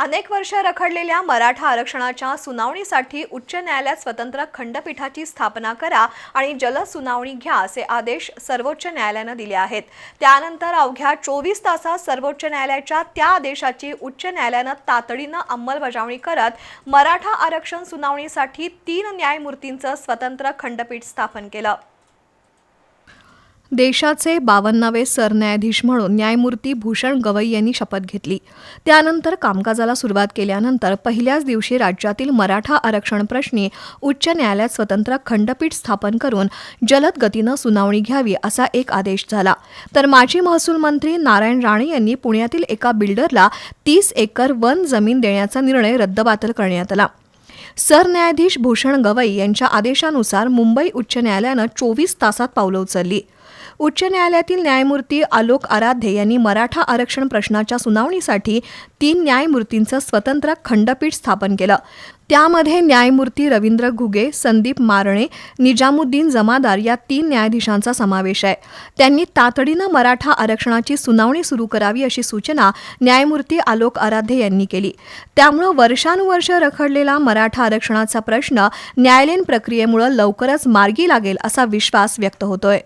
अनेक वर्ष रखडलेल्या मराठा आरक्षणाच्या सुनावणीसाठी उच्च न्यायालयात स्वतंत्र खंडपीठाची स्थापना करा आणि जलद सुनावणी घ्या असे आदेश सर्वोच्च न्यायालयानं दिले आहेत. त्यानंतर अवघ्या चोवीस तासात सर्वोच्च न्यायालयाच्या त्या आदेशाची उच्च न्यायालयानं तातडीनं अंमलबजावणी करत मराठा आरक्षण सुनावणीसाठी तीन न्यायमूर्तींचं स्वतंत्र खंडपीठ स्थापन केलं. देशाचे बावन्नावे सरन्यायाधीश म्हणून न्यायमूर्ती भूषण गवई यांनी शपथ घेतली. त्यानंतर कामकाजाला सुरुवात केल्यानंतर पहिल्याच दिवशी राज्यातील मराठा आरक्षण प्रश्नी उच्च न्यायालयात स्वतंत्र खंडपीठ स्थापन करून जलद गतीनं सुनावणी घ्यावी असा एक आदेश झाला. तर माजी महसूल मंत्री नारायण राणे यांनी पुण्यातील एका बिल्डरला तीस एकर वन जमीन देण्याचा निर्णय रद्दबातल करण्यात आला. सरन्यायाधीश भूषण गवई यांच्या आदेशानुसार मुंबई उच्च न्यायालयानं चोवीस तासात पावलं उचलली. उच्च न्यायालयातील न्यायमूर्ती आलोक आराध्ये यांनी मराठा आरक्षण प्रश्नाच्या सुनावणीसाठी तीन न्यायमूर्तींचं स्वतंत्र खंडपीठ स्थापन केलं. त्यामध्ये न्यायमूर्ती रवींद्र घुगे संदीप मारणे निजामुद्दीन जमादार या तीन न्यायाधीशांचा समावेश आहे. त्यांनी तातडीनं मराठा आरक्षणाची सुनावणी सुरू करावी अशी सूचना न्यायमूर्ती आलोक आराध्ये यांनी केली. त्यामुळं वर्षानुवर्ष रखडलेला मराठा आरक्षणाचा प्रश्न न्यायालयीन प्रक्रियेमुळे लवकरच मार्गी लागेल असा विश्वास व्यक्त होतोय.